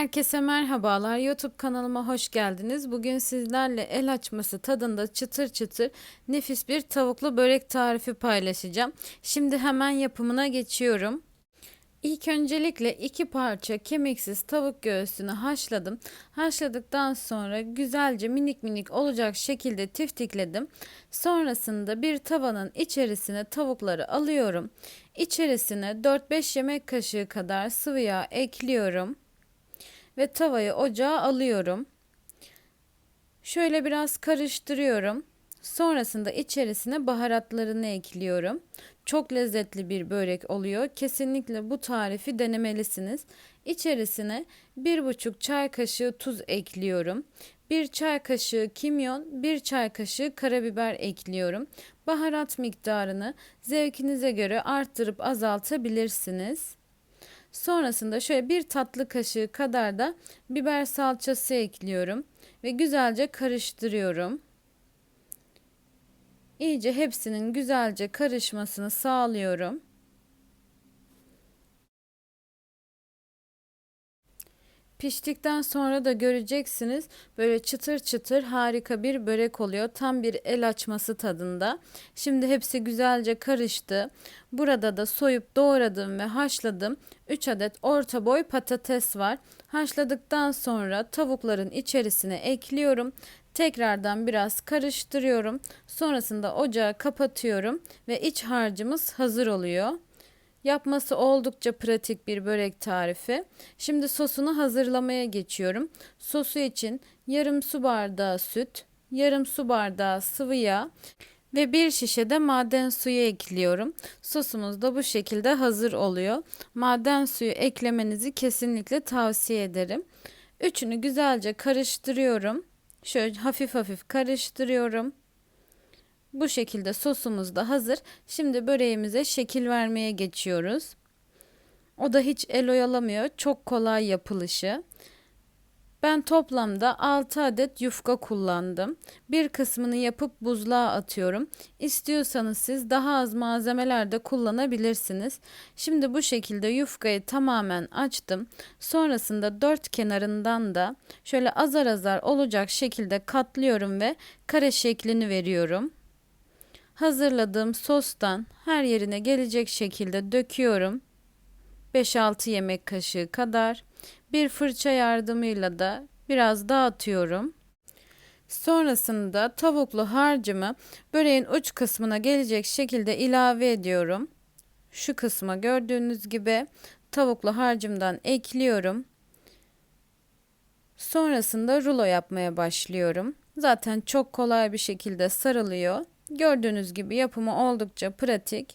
Herkese merhabalar. YouTube kanalıma hoş geldiniz. Bugün sizlerle el açması tadında çıtır çıtır nefis bir tavuklu börek tarifi paylaşacağım. Şimdi hemen yapımına geçiyorum. İlk öncelikle iki parça kemiksiz tavuk göğsünü haşladım. Haşladıktan sonra güzelce minik minik olacak şekilde tiftikledim. Sonrasında bir tavanın içerisine tavukları alıyorum. İçerisine 4-5 yemek kaşığı kadar sıvı yağ ekliyorum ve tavayı ocağa alıyorum. Şöyle biraz karıştırıyorum. Sonrasında içerisine baharatlarını ekliyorum. Çok lezzetli bir börek oluyor. Kesinlikle bu tarifi denemelisiniz. İçerisine 1,5 çay kaşığı tuz ekliyorum. 1 çay kaşığı kimyon, 1 çay kaşığı karabiber ekliyorum. Baharat miktarını zevkinize göre arttırıp azaltabilirsiniz. Sonrasında şöyle bir tatlı kaşığı kadar da biber salçası ekliyorum ve güzelce karıştırıyorum. İyice hepsinin güzelce karışmasını sağlıyorum. Piştikten sonra da göreceksiniz böyle çıtır çıtır harika bir börek oluyor. Tam bir el açması tadında. Şimdi hepsi güzelce karıştı. Burada da soyup doğradım ve haşladım. 3 adet orta boy patates var. Haşladıktan sonra tavukların içerisine ekliyorum. Tekrardan biraz karıştırıyorum. Sonrasında ocağı kapatıyorum ve iç harcımız hazır oluyor. Yapması oldukça pratik bir börek tarifi. Şimdi sosunu hazırlamaya geçiyorum. Sosu için yarım su bardağı süt, yarım su bardağı sıvı yağ ve bir şişe de maden suyu ekliyorum. Sosumuz da bu şekilde hazır oluyor. Maden suyu eklemenizi kesinlikle tavsiye ederim. Üçünü güzelce karıştırıyorum. Şöyle hafif hafif karıştırıyorum. Bu şekilde sosumuz da hazır. Şimdi böreğimize şekil vermeye geçiyoruz. O da hiç el oyalamıyor. Çok kolay yapılışı. Ben toplamda 6 adet yufka kullandım. Bir kısmını yapıp buzluğa atıyorum. İstiyorsanız siz daha az malzemeler de kullanabilirsiniz. Şimdi bu şekilde yufkayı tamamen açtım. Sonrasında dört kenarından da şöyle azar azar olacak şekilde katlıyorum ve kare şeklini veriyorum. Hazırladığım sostan her yerine gelecek şekilde döküyorum. 5-6 yemek kaşığı kadar bir fırça yardımıyla da biraz dağıtıyorum. Sonrasında tavuklu harcımı böreğin uç kısmına gelecek şekilde ilave ediyorum. Şu kısma gördüğünüz gibi tavuklu harcımdan ekliyorum. Sonrasında rulo yapmaya başlıyorum. Zaten çok kolay bir şekilde sarılıyor. Gördüğünüz gibi yapımı oldukça pratik.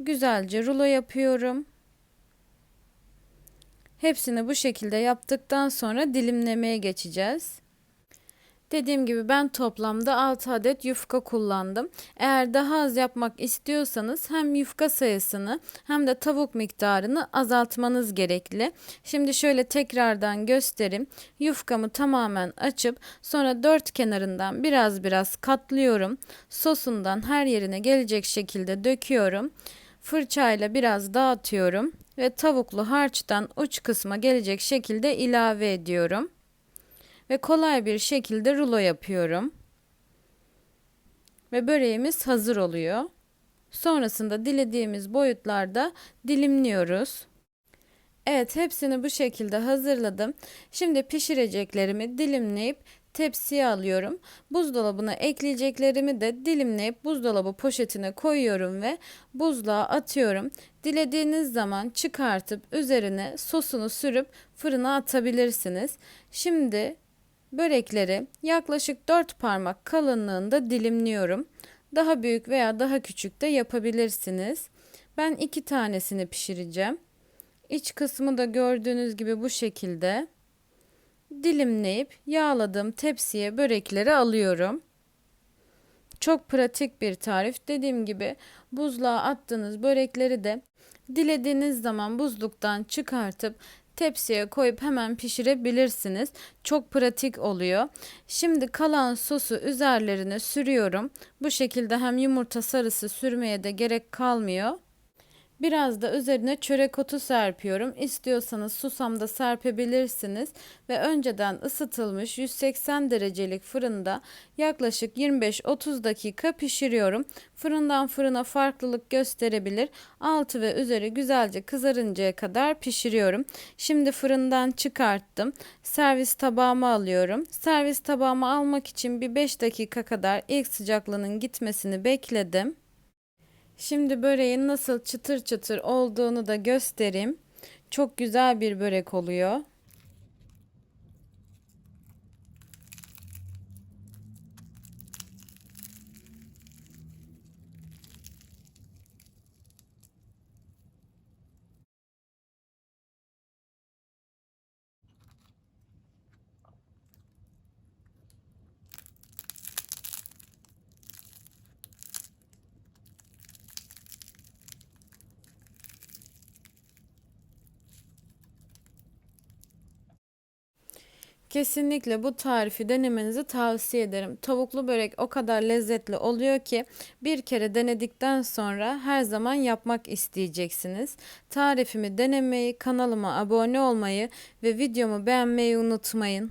Güzelce rulo yapıyorum. Hepsini bu şekilde yaptıktan sonra dilimlemeye geçeceğiz. Dediğim gibi ben toplamda 6 adet yufka kullandım. Eğer daha az yapmak istiyorsanız hem yufka sayısını hem de tavuk miktarını azaltmanız gerekli. Şimdi şöyle tekrardan göstereyim. Yufkamı tamamen açıp sonra dört kenarından biraz biraz katlıyorum. Sosundan her yerine gelecek şekilde döküyorum. Fırçayla biraz dağıtıyorum ve tavuklu harçtan uç kısma gelecek şekilde ilave ediyorum ve kolay bir şekilde rulo yapıyorum. Ve böreğimiz hazır oluyor. Sonrasında dilediğimiz boyutlarda dilimliyoruz. Evet hepsini bu şekilde hazırladım. Şimdi pişireceklerimi dilimleyip tepsiye alıyorum. Buzdolabına ekleyeceklerimi de dilimleyip buzdolabı poşetine koyuyorum ve buzluğa atıyorum. Dilediğiniz zaman çıkartıp üzerine sosunu sürüp fırına atabilirsiniz. Şimdi Börekleri yaklaşık 4 parmak kalınlığında dilimliyorum. Daha büyük veya daha küçük de yapabilirsiniz. Ben iki tanesini pişireceğim. İç kısmı da gördüğünüz gibi bu şekilde dilimleyip yağladığım tepsiye börekleri alıyorum. Çok pratik bir tarif. Dediğim gibi buzluğa attığınız börekleri de dilediğiniz zaman buzluktan çıkartıp tepsiye koyup hemen pişirebilirsiniz. Çok pratik oluyor. Şimdi kalan sosu üzerlerine sürüyorum. Bu şekilde hem yumurta sarısı sürmeye de gerek kalmıyor. Biraz da üzerine çörek otu serpiyorum. İstiyorsanız susam da serpebilirsiniz ve önceden ısıtılmış 180 derecelik fırında yaklaşık 25-30 dakika pişiriyorum. Fırından fırına farklılık gösterebilir. Altı ve üzeri güzelce kızarıncaya kadar pişiriyorum. Şimdi fırından çıkarttım. Servis tabağıma alıyorum. Servis tabağıma almak için bir 5 dakika kadar ilk sıcaklığının gitmesini bekledim. Şimdi böreğin nasıl çıtır çıtır olduğunu da göstereyim. Çok güzel bir börek oluyor. Kesinlikle bu tarifi denemenizi tavsiye ederim. Tavuklu börek o kadar lezzetli oluyor ki bir kere denedikten sonra her zaman yapmak isteyeceksiniz. Tarifimi denemeyi, kanalıma abone olmayı ve videomu beğenmeyi unutmayın.